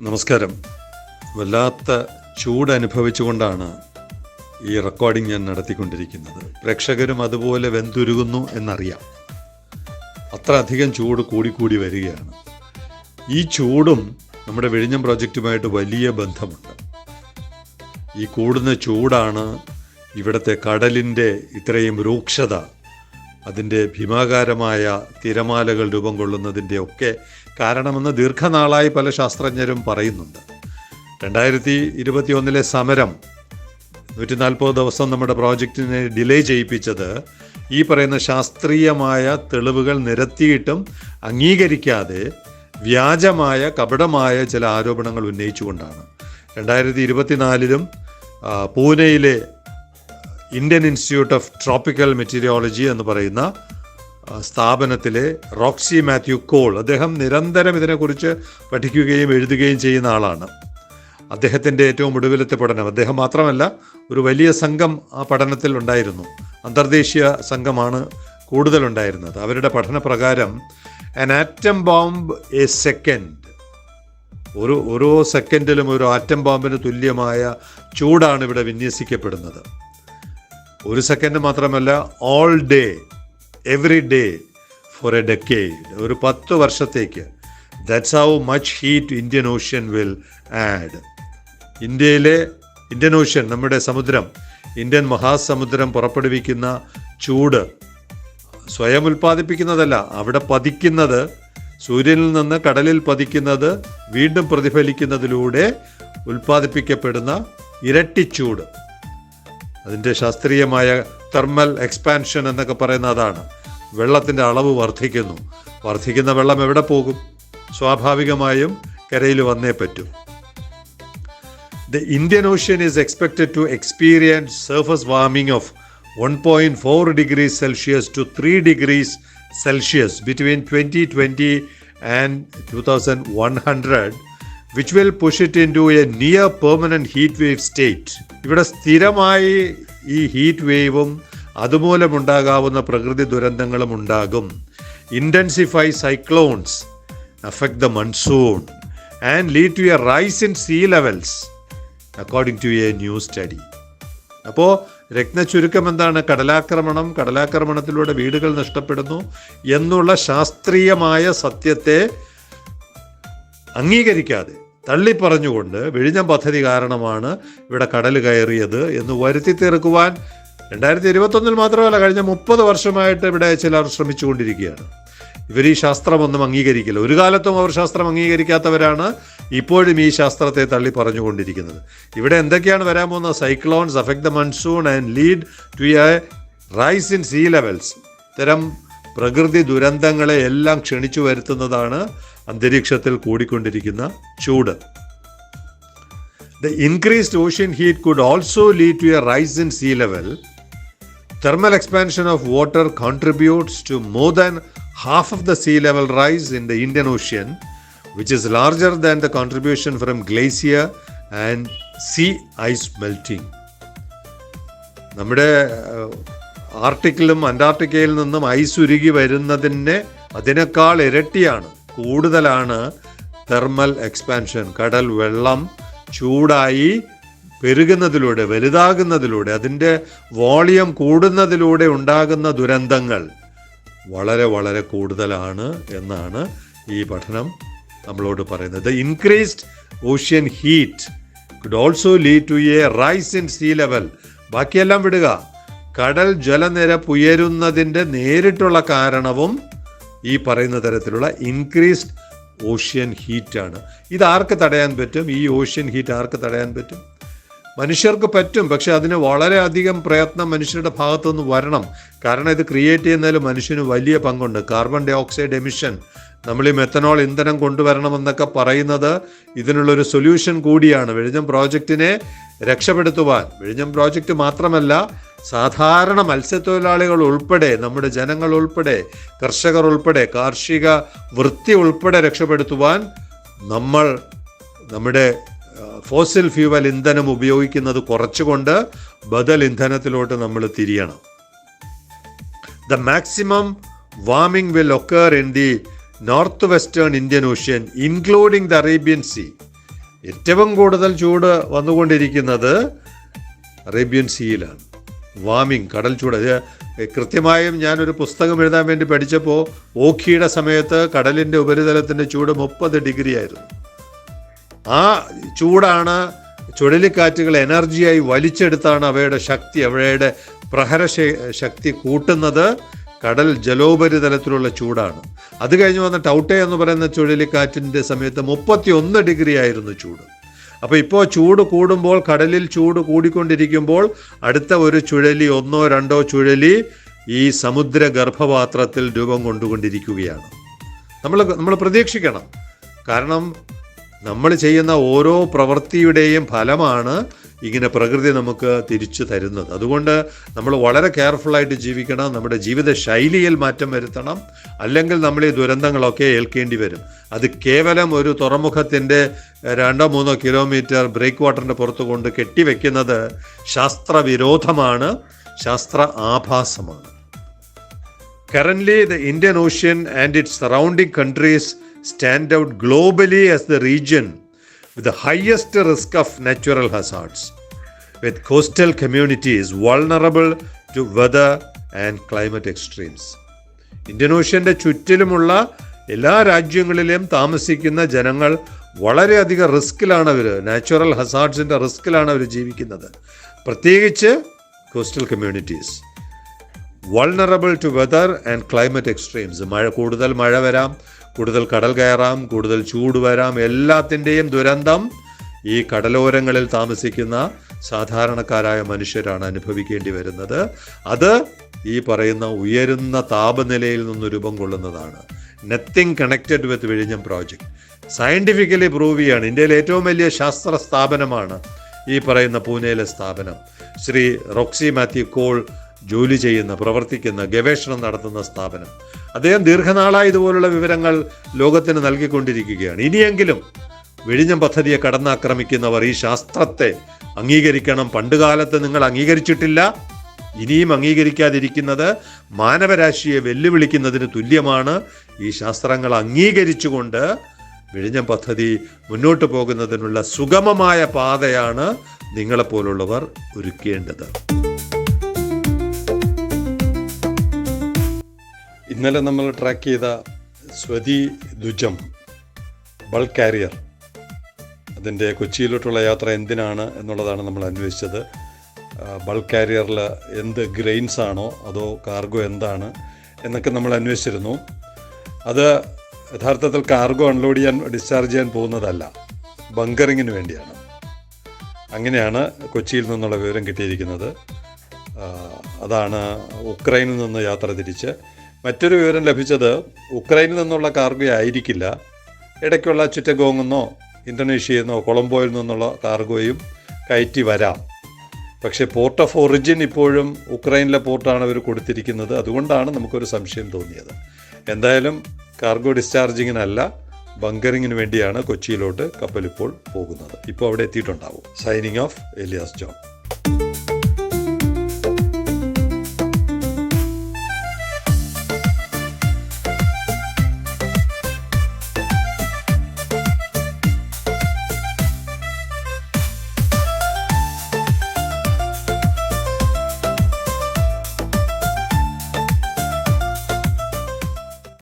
നമസ്കാരം. വല്ലാത്ത ചൂട് അനുഭവിച്ചുകൊണ്ടാണ് ഈ റെക്കോർഡിംഗ് ഞാൻ നടത്തിക്കൊണ്ടിരിക്കുന്നത്. പ്രേക്ഷകരും അതുപോലെ വെന്തുരുകുന്നു എന്നറിയാം. അത്ര അധികം ചൂട് കൂടിക്കൂടി വരികയാണ്. ഈ ചൂടും നമ്മുടെ വിഴിഞ്ഞം പ്രോജക്റ്റുമായിട്ട് വലിയ ബന്ധമുണ്ട്. ഈ കൂടുന്ന ചൂടാണ് ഇവിടുത്തെ കടലിന്റെ ഇത്രയും രൂക്ഷത അതിന്റെ ഭീമാകാരമായ തിരമാലകൾ രൂപം കൊള്ളുന്നതിന്റെ ഒക്കെ കാരണമെന്ന് ദീർഘനാളായി പല ശാസ്ത്രജ്ഞരും പറയുന്നുണ്ട്. രണ്ടായിരത്തി ഇരുപത്തി ഒന്നിലെ സമരം നൂറ്റി നാൽപ്പത് ദിവസം നമ്മുടെ പ്രോജക്റ്റിനെ ഡിലേ ചെയ്യിപ്പിച്ചത് ഈ പറയുന്ന ശാസ്ത്രീയമായ തെളിവുകൾ നിരത്തിയിട്ടും അംഗീകരിക്കാതെ വ്യാജമായ കപടമായ ചില ആരോപണങ്ങൾ ഉന്നയിച്ചുകൊണ്ടാണ്. രണ്ടായിരത്തി ഇരുപത്തിനാലിലും പൂനെയിലെ Indian institute of tropical meteorology എന്ന് പറയുന്ന സ്ഥാപനത്തിലെ റോക്സി മാത്യു കോൾ അദ്ദേഹം നിരന്തരം ഇതിനെക്കുറിച്ച് പഠിക്കുകയും എഴുതുകയും ചെയ്യുന്ന ആളാണ്. അദ്ദേഹത്തിന്റെ ഏറ്റവും ഒടുവിലത്തെ പഠനം അദ്ദേഹം മാത്രമല്ല ഒരു വലിയ സംഘം ആ പഠനത്തിൽ ഉണ്ടായിരുന്നു. അന്തർദേശീയ സംഘമാണ് കൂടുതലുണ്ടായിരുന്നത്. അവരുടെ പഠന പ്രകാരം an atom bomb a second ഒരു ഓരോ സെക്കൻഡിലും ഒരു ആറ്റം ബോംബിന് തുല്യമായ ചൂടാണ് ഇവിടെ വിന്യസിക്കപ്പെടുന്നത്. ഒരു സെക്കൻഡ് മാത്രമല്ല all day every day for a decade ഒരു പത്ത് വർഷത്തേക്ക്. That's how much heat Indian ocean will add ഇന്ത്യയിലെ ഇന്ത്യൻ ഓഷ്യൻ നമ്മുടെ സമുദ്രം ഇന്ത്യൻ മഹാസമുദ്രം പുറപ്പെടുവിക്കുന്ന ചൂട് സ്വയം ഉൽപ്പാദിപ്പിക്കുന്നതല്ല അവിടെ പതിക്കുന്നത് സൂര്യനിൽ നിന്ന് കടലിൽ പതിക്കുന്നത് വീണ്ടും പ്രതിഫലിക്കുന്നതിലൂടെ ഉൽപ്പാദിപ്പിക്കപ്പെടുന്ന ഇരട്ടിച്ചൂട് അതിന്റെ ശാസ്ത്രീയമായ തെർമൽ എക്സ്പാൻഷൻ എന്നൊക്കെ പറയുന്ന അതാണ് വെള്ളത്തിന്റെ അളവ് വർദ്ധിക്കുന്നു വർദ്ധിക്കുന്ന വെള്ളം എവിടെ പോകും സ്വാഭാവികമായും കരയിൽ വന്നേ പറ്റൂ The Indian Ocean is expected to experience surface warming of 1.4 degrees Celsius to 3 degrees Celsius between 2020 and 2100, will push it into a near permanent heat wave state ഇവിടെ സ്ഥിരമായി ഈ ഹീറ്റ് വേവും അതുമൂലമുണ്ടാകാവുന്ന പ്രകൃതി ദുരന്തങ്ങളും ഉണ്ടാകും. Intensify cyclones affect the monsoon and lead to a rise in sea levels according to a new study അപ്പോൾ രത്നചുരുക്കം എന്താണ്? കടലാക്രമണം കടലാക്രമണത്തിലൂടെ വീടുകൾ നഷ്ടപ്പെടുന്നു എന്നുള്ള ശാസ്ത്രീയമായ സത്യത്തെ അംഗീകരിക്കാതെ തള്ളിപ്പറഞ്ഞുകൊണ്ട് വിഴിഞ്ഞം പദ്ധതി കാരണമാണ് ഇവിടെ കടൽ കയറിയത് എന്ന് വരുത്തി തീർക്കുവാൻ രണ്ടായിരത്തി ഇരുപത്തൊന്നിൽ മാത്രമല്ല കഴിഞ്ഞ മുപ്പത് വർഷമായിട്ട് ഇവിടെ ചിലർ ശ്രമിച്ചുകൊണ്ടിരിക്കുകയാണ്. ഇവർ ഈ ശാസ്ത്രമൊന്നും അംഗീകരിക്കില്ല. ഒരു കാലത്തും അവർ ശാസ്ത്രം അംഗീകരിക്കാത്തവരാണ് ഇപ്പോഴും ഈ ശാസ്ത്രത്തെ തള്ളി പറഞ്ഞുകൊണ്ടിരിക്കുന്നത് ഇവിടെ എന്തൊക്കെയാണ് വരാൻ പോകുന്നത് cyclones affect the monsoon and lead to a rise in sea levels ഇത്തരം പ്രകൃതി ദുരന്തങ്ങളെ എല്ലാം ക്ഷണിച്ചു വരുത്തുന്നതാണ് അന്തരീക്ഷത്തിൽ കൂടിക്കൊണ്ടിരിക്കുന്ന ചൂട് the increased ocean heat could also lead to a rise in sea level Thermal expansion of water contributes to more than half of the sea level rise in the Indian Ocean, which is larger than the contribution from glacier and sea ice melting. നമ്മുടെ ആർട്ടിക്കിലും അന്റാർട്ടിക്കയിൽ നിന്നും ice ഉരുകി വരുന്നതിന് അതിനേക്കാൾ ഇരട്ടിയാണ് കൂടുതലാണ് thermal expansion. കടൽ വെള്ളം ചൂടായി പെരുകുന്നതിലൂടെ വലുതാകുന്നതിലൂടെ അതിന്റെ വോളിയം കൂടുന്നതിലൂടെ ഉണ്ടാകുന്ന ദുരന്തങ്ങൾ വളരെ വളരെ കൂടുതലാണ് എന്നാണ് ഈ പഠനം നമ്മളോട് പറയുന്നത്. Increased ocean heat could also lead to a rise in sea level ബാക്കിയെല്ലാം വിടുക. കടൽ ജലനിരപ്പ് ഉയരുന്നതിന്റെ നേരിട്ടുള്ള കാരണവും ഈ പറയുന്ന തരത്തിലുള്ള ഇൻക്രീസ്ഡ് ഓഷ്യൻ ഹീറ്റാണ് ഇത് ആർക്ക് തടയാൻ പറ്റും? ഈ ഓഷ്യൻ ഹീറ്റ് ആർക്ക് തടയാൻ പറ്റും? മനുഷ്യർക്ക് പറ്റും പക്ഷെ അതിന് വളരെയധികം പ്രയത്നം മനുഷ്യരുടെ ഭാഗത്തുനിന്ന് വരണം. കാരണം ഇത് ക്രിയേറ്റ് ചെയ്യുന്നതിൽ മനുഷ്യന് വലിയ പങ്കുണ്ട്. കാർബൺ ഡൈ ഓക്സൈഡ് എമിഷൻ നമ്മൾ ഈ മെത്തനോൾ ഇന്ധനം കൊണ്ടുവരണമെന്നൊക്കെ പറയുന്നത് ഇതിനുള്ളൊരു സൊല്യൂഷൻ കൂടിയാണ്. വെളിഞ്ഞം പ്രോജക്റ്റിനെ രക്ഷപ്പെടുത്തുവാൻ. വെളിഞ്ഞം പ്രോജക്റ്റ് മാത്രമല്ല സാധാരണ മത്സ്യത്തൊഴിലാളികൾ ഉൾപ്പെടെ നമ്മുടെ ജനങ്ങൾ ഉൾപ്പെടെ കർഷകർ ഉൾപ്പെടെ കാർഷിക വൃത്തി ഉൾപ്പെടെ രക്ഷപ്പെടുത്തുവാൻ നമ്മൾ നമ്മുടെ ഫോസിൽ ഫ്യൂവൽ ഇന്ധനം ഉപയോഗിക്കുന്നത് കുറച്ചുകൊണ്ട് ബദൽ ഇന്ധനത്തിലോട്ട് നമ്മൾ തിരിയണം. The maximum warming will occur in the north western Indian ocean including the Arabian sea ഏറ്റവും കൂടുതൽ ചൂട് വന്നുകൊണ്ടിരിക്കുന്നത് അറേബ്യൻ സീയിലാണ് വാമിങ് കടൽ ചൂട്. അത് കൃത്യമായും ഞാനൊരു പുസ്തകം എഴുതാൻ വേണ്ടി പഠിച്ചപ്പോൾ ഓഖിയുടെ സമയത്ത് കടലിന്റെ ഉപരിതലത്തിന്റെ ചൂട് മുപ്പത് ഡിഗ്രി ആയിരുന്നു ആ ചൂടാണ് ചുഴലിക്കാറ്റുകൾ എനർജിയായി വലിച്ചെടുത്താണ് അവയുടെ ശക്തി അവയുടെ പ്രഹര ശക്തി കൂട്ടുന്നത് കടൽ ജലോപരിതലത്തിലുള്ള ചൂടാണ്. അത് കഴിഞ്ഞ് വന്ന ടൗട്ടെ എന്ന് പറയുന്ന ചുഴലിക്കാറ്റിന്റെ സമയത്ത് മുപ്പത്തി ഒന്ന് ഡിഗ്രി ആയിരുന്നു ചൂട്. അപ്പോൾ ഇപ്പോൾ ചൂട് കൂടുമ്പോൾ കടലിൽ ചൂട് കൂടിക്കൊണ്ടിരിക്കുമ്പോൾ അടുത്ത ഒരു ചുഴലി ഒന്നോ രണ്ടോ ചുഴലി ഈ സമുദ്ര ഗർഭപാത്രത്തിൽ രൂപം കൊണ്ടുകൊണ്ടിരിക്കുകയാണ്. നമ്മൾ നമ്മൾ പ്രതീക്ഷിക്കണം. കാരണം നമ്മൾ ചെയ്യുന്ന ഓരോ പ്രവൃത്തിയുടെയും ഫലമാണ് ഇങ്ങനെ പ്രകൃതി നമുക്ക് തിരിച്ചു തരുന്നത്. അതുകൊണ്ട് നമ്മൾ വളരെ കെയർഫുള്ളായിട്ട് ജീവിക്കണം നമ്മുടെ ജീവിത ശൈലിയിൽ മാറ്റം വരുത്തണം അല്ലെങ്കിൽ നമ്മൾ ഈ ദുരന്തങ്ങളൊക്കെ ഏൽക്കേണ്ടി വരും. അത് കേവലം ഒരു തുറമുഖത്തിന്റെ രണ്ടോ മൂന്നോ കിലോമീറ്റർ ബ്രേക്ക് വാട്ടറിന്റെ പുറത്ത് കൊണ്ട് കെട്ടിവെക്കുന്നത് ശാസ്ത്രവിരോധമാണ് ശാസ്ത്ര ആഭാസമാണ്. Currently, the Indian ocean and its surrounding countries stand out globally as the region with the highest risk of natural hazards, with coastal communities vulnerable to weather and climate extremes. Indian ഓഷ്യന്റെ ചുറ്റിലുമുള്ള എല്ലാ രാജ്യങ്ങളിലും താമസിക്കുന്ന ജനങ്ങൾ വളരെയധികം റിസ്കിലാണ് അവർ natural ഹസാർഡ്സിന്റെ റിസ്കിലാണ് അവർ ജീവിക്കുന്നത്. പ്രത്യേകിച്ച് coastal communities vulnerable to weather and climate extremes മഴ കൂടുതൽ മഴ വരാം കൂടുതൽ കടൽ കയറാം കൂടുതൽ ചൂട് വരാം എല്ലാത്തിന്റെയും ദുരന്തം ഈ കടലോരങ്ങളിൽ താമസിക്കുന്ന സാധാരണക്കാരായ മനുഷ്യരാണ് അനുഭവിക്കേണ്ടി വരുന്നത്. അത് ഈ പറയുന്ന ഉയരുന്ന താപനിലയിൽ നിന്ന് രൂപം കൊള്ളുന്നതാണ്. നത്തിങ് കണക്റ്റഡ് വിത്ത് വിഴിഞ്ഞം പ്രോജക്റ്റ് സയന്റിഫിക്കലി പ്രൂവ് ചെയ്യാണ്. ഇന്ത്യയിലെ ഏറ്റവും വലിയ ശാസ്ത്ര സ്ഥാപനമാണ് ഈ പറയുന്ന പൂനെയിലെ സ്ഥാപനം. ശ്രീ റോക്സി മാത്യു കോൾ ജോലി ചെയ്യുന്ന പ്രവർത്തിക്കുന്ന ഗവേഷണം നടത്തുന്ന സ്ഥാപനം. അദ്ദേഹം ദീർഘനാളായി ഇതുപോലുള്ള വിവരങ്ങൾ ലോകത്തിന് നൽകിക്കൊണ്ടിരിക്കുകയാണ്. ഇനിയെങ്കിലും വിഴിഞ്ഞം പദ്ധതിയെ കടന്നാക്രമിക്കുന്നവർ ഈ ശാസ്ത്രത്തെ അംഗീകരിക്കണം. പണ്ടുകാലത്ത് നിങ്ങൾ അംഗീകരിച്ചിട്ടില്ല. ഇനിയും അംഗീകരിക്കാതിരിക്കുന്നത് മാനവരാശിയെ വെല്ലുവിളിക്കുന്നതിന് തുല്യമാണ്. ഈ ശാസ്ത്രങ്ങൾ അംഗീകരിച്ചുകൊണ്ട് വിഴിഞ്ഞ പദ്ധതി മുന്നോട്ട് പോകുന്നതിനുള്ള സുഗമമായ പാതയാണ് നിങ്ങളെപ്പോലുള്ളവർ ഒരുക്കേണ്ടത്. ഇന്നലെ നമ്മൾ ട്രാക്ക് ചെയ്ത സ്വതി ദുജം ബൾക്ക് കാരിയർ അതിന്റെ കൊച്ചിയിലോട്ടുള്ള യാത്ര എന്തിനാണ് എന്നുള്ളതാണ് നമ്മൾ അന്വേഷിച്ചത്. ബൾക്ക് കാരിയറിൽ എന്ത് ഗ്രെയിൻസ് ആണോ അതോ കാർഗോ എന്താണ് എന്നൊക്കെ നമ്മൾ അന്വേഷിച്ചിരുന്നു. അത് യഥാർത്ഥത്തിൽ കാർഗോ അൺലോഡ് ചെയ്യാൻ ഡിസ്ചാർജ് ചെയ്യാൻ പോകുന്നതല്ല ബങ്കറിങ്ങിന് വേണ്ടിയാണ്. അങ്ങനെയാണ് കൊച്ചിയിൽ നിന്നുള്ള വിവരം കിട്ടിയിരിക്കുന്നത്. അതാണ് ഉക്രൈനിൽ നിന്ന് യാത്ര തിരിച്ച്. മറ്റൊരു വിവരം ലഭിച്ചത് ഉക്രൈനിൽ നിന്നുള്ള കാർഗോ ആയിരിക്കില്ല. ഇടയ്ക്കുള്ള ചിറ്റഗോങ്ങെന്നോ ഇന്തോനേഷ്യയിൽ നിന്നോ കൊളംബോയിൽ നിന്നുള്ള കാർഗോയും കയറ്റി വരാം. പക്ഷേ പോർട്ട് ഓഫ് ഒറിജിൻ ഇപ്പോഴും ഉക്രൈനിലെ പോർട്ടാണ് അവർ കൊടുത്തിരിക്കുന്നത്. അതുകൊണ്ടാണ് നമുക്കൊരു സംശയം തോന്നിയത്. എന്തായാലും കാർഗോ ഡിസ്ചാർജിങ്ങിനല്ല ബങ്കറിങ്ങിന് വേണ്ടിയാണ് കൊച്ചിയിലോട്ട് കപ്പൽ ഇപ്പോൾ പോകുന്നത്. ഇപ്പോൾ അവിടെ എത്തിയിട്ടുണ്ടാവും. Signing off Elias John